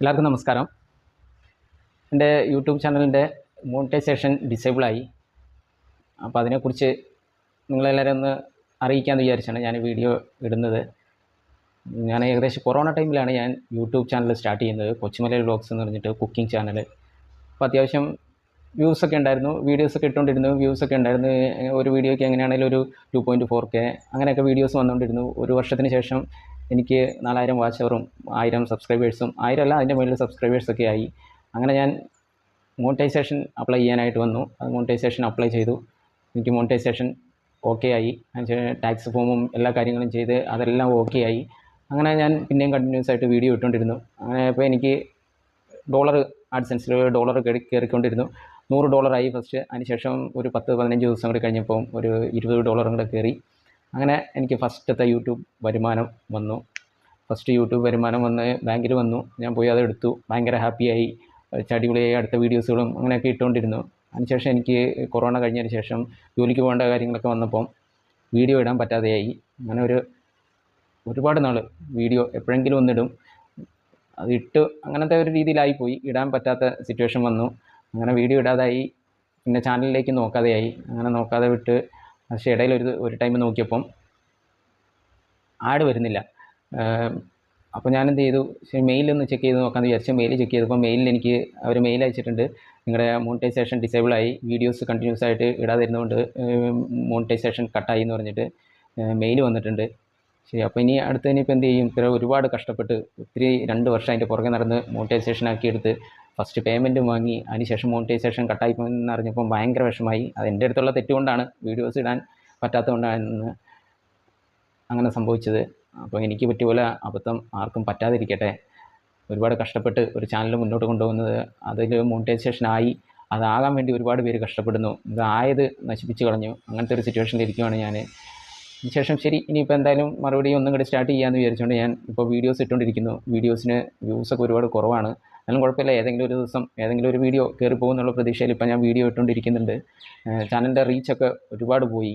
എല്ലാവർക്കും നമസ്കാരം. എന്റെ യൂട്യൂബ് ചാനലിന്റെ മോണിറ്റൈസേഷൻ ഡിസേബിളായി. അപ്പോൾ അതിനെക്കുറിച്ച് നിങ്ങളെല്ലാവരും ഒന്ന് അറിയിക്കാമെന്ന് വിചാരിച്ചാണ് ഞാൻ വീഡിയോ ഇടുന്നത്. ഞാൻ ഏകദേശം കൊറോണ ടൈമിലാണ് ഞാൻ യൂട്യൂബ് ചാനൽ സ്റ്റാർട്ട് ചെയ്യുന്നത്. കൊച്ചുമലയിൽ വ്ളോഗ്സ് എന്ന് പറഞ്ഞിട്ട് കുക്കിംഗ് ചാനൽ. അപ്പോൾ അത്യാവശ്യം വ്യൂസൊക്കെ ഉണ്ടായിരുന്നു. വീഡിയോസൊക്കെ ഇട്ടുകൊണ്ടിരുന്നു. വ്യൂസൊക്കെ ഉണ്ടായിരുന്നു. ഒരു വീഡിയോയ്ക്ക് എങ്ങനെയാണെങ്കിലും ഒരു ടു പോയിന്റ് ഫോർ കെ അങ്ങനെയൊക്കെ വീഡിയോസ് വന്നുകൊണ്ടിരുന്നു. ഒരു വർഷത്തിന് ശേഷം എനിക്ക് നാലായിരം വാച്ച് അവറും ആയിരം സബ്സ്ക്രൈബേഴ്സും ആയിരം അല്ല അതിന്റെ മുകളിൽ സബ്സ്ക്രൈബേഴ്സൊക്കെ ആയി. അങ്ങനെ ഞാൻ മോണിറ്റൈസേഷൻ അപ്ലൈ ചെയ്യാനായിട്ട് വന്നു. അത് മോണിറ്റൈസേഷൻ അപ്ലൈ ചെയ്തു. എനിക്ക് മോണിറ്റൈസേഷൻ ഓക്കെ ആയി. ടാക്സ് ഫോമും എല്ലാ കാര്യങ്ങളും ചെയ്ത് അതെല്ലാം ഓക്കെ ആയി. അങ്ങനെ ഞാൻ പിന്നെയും കണ്ടിന്യൂസ് ആയിട്ട് വീഡിയോ ഇട്ടുകൊണ്ടിരുന്നു. അങ്ങനെ ഇപ്പോൾ എനിക്ക് ഡോളർ ആഡ്സെൻസിൽ ഡോളർ കയറി കയറിക്കൊണ്ടിരുന്നു നൂറ് ഡോളറായി ഫസ്റ്റ് അതിനുശേഷം ഒരു പത്ത് പതിനഞ്ച് ദിവസം കൂടി കഴിഞ്ഞപ്പോൾ ഒരു ഇരുപത് ഡോളറും കൂടെ കയറി അങ്ങനെ എനിക്ക് ഫസ്റ്റത്തെ യൂട്യൂബ് വരുമാനം വന്നു. ഫസ്റ്റ് യൂട്യൂബ് വരുമാനം വന്ന് ബാങ്കിൽ വന്നു. ഞാൻ പോയി അതെടുത്തു ഭയങ്കര ഹാപ്പിയായി. അടിപൊളിയായി. അടുത്ത വീഡിയോസുകളും അങ്ങനെയൊക്കെ ഇട്ടുകൊണ്ടിരുന്നു അതിനുശേഷം എനിക്ക് കൊറോണ കഴിഞ്ഞതിന് ശേഷം ജോലിക്ക് പോകേണ്ട കാര്യങ്ങളൊക്കെ വന്നപ്പം വീഡിയോ ഇടാൻ പറ്റാതെയായി. അങ്ങനെ ഒരു ഒരുപാട് നാൾ വീഡിയോ എപ്പോഴെങ്കിലും ഒന്നിടും. അത് ഇട്ട് അങ്ങനത്തെ ഒരു രീതിയിലായിപ്പോയി ഇടാൻ പറ്റാത്ത സിറ്റുവേഷൻ വന്നു. അങ്ങനെ വീഡിയോ ഇടാതായി. പിന്നെ ചാനലിലേക്ക് നോക്കാതെയായി. അങ്ങനെ നോക്കാതെ വിട്ട് പക്ഷേ ഇടയിൽ ഒരു ഒരു ടൈം നോക്കിയപ്പം ആഡ് വരുന്നില്ല. അപ്പോൾ ഞാൻ ചെയ്തു? മെയിലൊന്ന് ചെക്ക് ചെയ്ത് നോക്കാമെന്ന് വിചാരിച്ചു മെയിൽ ചെക്ക് ചെയ്തപ്പോൾ മെയിലിൽ എനിക്ക് അവർ മെയിൽ അയച്ചിട്ടുണ്ട്. നിങ്ങളുടെ മോണിറ്റൈസേഷൻ ഡിസേബിളായി വീഡിയോസ് കണ്ടിന്യൂസ് ആയിട്ട് ഇടാതിരുന്നുകൊണ്ട് മോണിറ്റൈസേഷൻ കട്ടായി എന്ന് പറഞ്ഞിട്ട് മെയിൽ വന്നിട്ടുണ്ട്. ശരി അപ്പോൾ ഇനി അടുത്ത് ഇനിയിപ്പോൾ എന്ത് ചെയ്യും? ഇത്ര ഒരുപാട് കഷ്ടപ്പെട്ട് ഒത്തിരി രണ്ട് വർഷം അതിന്റെ പുറകെ നടന്ന് മോണിറ്റൈസേഷൻ ആക്കി എടുത്ത് ഫസ്റ്റ് പേയ്മെന്റ് വാങ്ങി അതിനുശേഷം മോണിറ്റൈസേഷൻ കട്ടായി പോയെന്ന് അറിഞ്ഞപ്പോൾ ഭയങ്കര വിഷമായി അത് എന്റെ അടുത്തുള്ള തെറ്റുകൊണ്ടാണ് വീഡിയോസ് ഇടാൻ പറ്റാത്തതുകൊണ്ടാണ് അങ്ങനെ സംഭവിച്ചത്. അപ്പോൾ എനിക്ക് പറ്റിയ പോലെ അബദ്ധം ആർക്കും പറ്റാതിരിക്കട്ടെ. ഒരുപാട് കഷ്ടപ്പെട്ട് ഒരു ചാനൽ മുന്നോട്ട് കൊണ്ടുപോകുന്നത് അതിൽ മോണിറ്റൈസേഷൻ ആയി. അതാകാൻ വേണ്ടി ഒരുപാട് പേര് കഷ്ടപ്പെടുന്നു. ഇതായത് നശിപ്പിച്ച് കളഞ്ഞു. അങ്ങനത്തെ ഒരു സിറ്റുവേഷനിൽ ഇരിക്കുകയാണ് ഞാൻ ശേഷം ശരി ഇനിയിപ്പോൾ എന്തായാലും മറുപടി ഒന്നും കൂടി സ്റ്റാർട്ട് ചെയ്യാമെന്ന് വിചാരിച്ചുകൊണ്ട് ഞാൻ ഇപ്പോൾ വീഡിയോസ് ഇട്ടുകൊണ്ടിരിക്കുന്നു വീഡിയോസിന് വ്യൂസൊക്കെ ഒരുപാട് കുറവാണ്. എന്നാലും കുഴപ്പമില്ല. ഏതെങ്കിലും ഒരു ദിവസം ഏതെങ്കിലും ഒരു വീഡിയോ കയറി പോകുമെന്നുള്ള പ്രതീക്ഷയിൽ ഇപ്പം ഞാൻ വീഡിയോ ഇട്ടുകൊണ്ടിരിക്കുന്നുണ്ട്. ചാനലിന്റെ റീച്ചൊക്കെ ഒരുപാട് പോയി.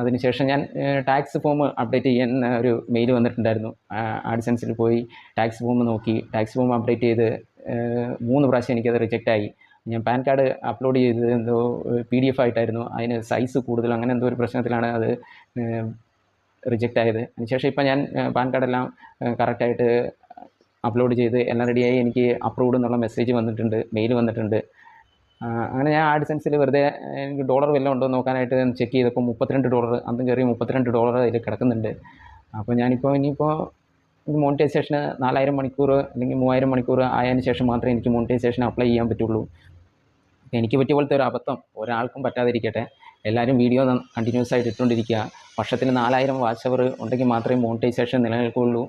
അതിനുശേഷം ഞാൻ ടാക്സ് ഫോം അപ്ഡേറ്റ് ചെയ്യാൻ ഒരു മെയിൽ വന്നിട്ടുണ്ടായിരുന്നു. ആഡ്സെൻസിൽ പോയി ടാക്സ് ഫോം നോക്കി. ടാക്സ് ഫോം അപ്ഡേറ്റ് ചെയ്ത് മൂന്ന് പ്രാവശ്യം എനിക്കത് റിജക്റ്റ് ആയി. ഞാൻ പാൻ കാർഡ് അപ്ലോഡ് ചെയ്തത് എന്തോ പി ഡി എഫ് ആയിട്ടായിരുന്നു. അതിന് സൈസ് കൂടുതൽ അങ്ങനെ എന്തോ ഒരു പ്രശ്നത്തിലാണ് അത് റിജക്റ്റ് ആയത്. അതിനുശേഷം ഇപ്പം ഞാൻ പാൻ കാർഡെല്ലാം കറക്റ്റായിട്ട് അപ്ലോഡ് ചെയ്ത് എല്ലാം റെഡിയായി എനിക്ക് അപ്രൂവ്ഡ് എന്നുള്ള മെസ്സേജ് വന്നിട്ടുണ്ട് മെയിൽ വന്നിട്ടുണ്ട്. അങ്ങനെ ഞാൻ ആഡ്സെൻസിൽ വെറുതെ എനിക്ക് ഡോളർ വല്ലതും ഉണ്ടോ നോക്കാനായിട്ട് ചെക്ക് ചെയ്തപ്പോൾ മുപ്പത്തിരണ്ട് ഡോളർ അന്നും കയറി മുപ്പത്തിരണ്ട് ഡോളർ അതിൽ കിടക്കുന്നുണ്ട്. അപ്പോൾ ഞാനിപ്പോൾ ഇനിയിപ്പോൾ മോണിറ്റൈസേഷന് നാലായിരം മണിക്കൂർ അല്ലെങ്കിൽ മൂവായിരം മണിക്കൂർ ആയതിനു ശേഷം മാത്രമേ എനിക്ക് മോണിറ്റൈസേഷൻ അപ്ലൈ ചെയ്യാൻ പറ്റുള്ളൂ. എനിക്ക് പറ്റിയ പോലത്തെ ഒരു അബദ്ധം ഒരാൾക്കും പറ്റാതിരിക്കട്ടെ. എല്ലാവരും വീഡിയോ കണ്ടിന്യൂസ് ആയിട്ട് ഇട്ടുകൊണ്ടിരിക്കുക വർഷത്തിന് നാലായിരം വാച്ച് അവർ ഉണ്ടെങ്കിൽ മാത്രമേ മോണിറ്റൈസേഷൻ നിലനിൽക്കുകയുള്ളൂ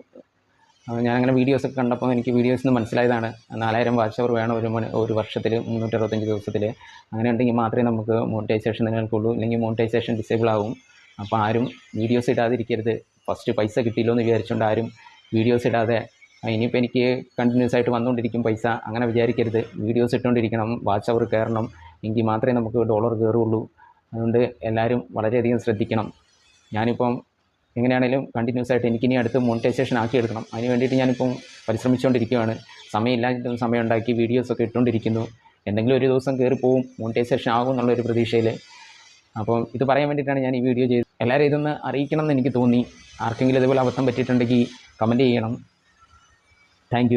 ഞാനങ്ങനെ വീഡിയോസൊക്കെ കണ്ടപ്പോൾ എനിക്ക് വീഡിയോസിൽ നിന്ന് മനസ്സിലായതാണ്. നാലായിരം വാച്ച് അവർ വേണം ഒരു മണി ഒരു വർഷത്തിൽ മുന്നൂറ്ററുപത്തഞ്ച് ദിവസത്തിൽ അങ്ങനെ ഉണ്ടെങ്കിൽ മാത്രമേ നമുക്ക് മോണിറ്റൈസേഷൻ നിലനിൽക്കുള്ളൂ. ഇല്ലെങ്കിൽ മോണിറ്റൈസേഷൻ ഡിസേബിൾ ആവും. അപ്പോൾ ആരും വീഡിയോസ് ഇടാതിരിക്കരുത്. ഫസ്റ്റ് പൈസ കിട്ടിയില്ലോ എന്ന് വിചാരിച്ചുകൊണ്ട് ആരും വീഡിയോസ് ഇടാതെ ഇനിയിപ്പോൾ എനിക്ക് കണ്ടിന്യൂസ് ആയിട്ട് വന്നുകൊണ്ടിരിക്കും പൈസ അങ്ങനെ വിചാരിക്കരുത്. വീഡിയോസ് ഇട്ടുകൊണ്ടിരിക്കണം വാച്ച് അവർ കയറണം എങ്കിൽ മാത്രമേ നമുക്ക് ഡോളർ കയറുള്ളൂ അതുകൊണ്ട് എല്ലാവരും വളരെയധികം ശ്രദ്ധിക്കണം. ഞാനിപ്പം എങ്ങനെയാണെങ്കിലും കണ്ടിന്യൂസ് ആയിട്ട് എനിക്ക് ഇനി അടുത്ത് മോണിറ്റൈസേഷൻ ആക്കി എടുക്കണം അതിന് വേണ്ടിയിട്ട് ഞാനിപ്പം പരിശ്രമിച്ചുകൊണ്ടിരിക്കുകയാണ്. സമയമില്ലാത്ത സമയം ഉണ്ടാക്കി വീഡിയോസൊക്കെ ഇട്ടുകൊണ്ടിരിക്കുന്നു. എന്തെങ്കിലും ഒരു ദിവസം കയറി പോവും മോണിറ്റൈസേഷൻ ആകും എന്നുള്ളൊരു പ്രതീക്ഷയിൽ അപ്പോൾ ഇത് പറയാൻ വേണ്ടിയിട്ടാണ് ഞാൻ ഈ വീഡിയോ ചെയ്തത്. എല്ലാവരും ഇതൊന്ന് അറിയിക്കണം എന്ന് എനിക്ക് തോന്നി. ആർക്കെങ്കിലും ഇതുപോലെ അബദ്ധം പറ്റിയിട്ടുണ്ടെങ്കിൽ കമന്റ് ചെയ്യണം. താങ്ക്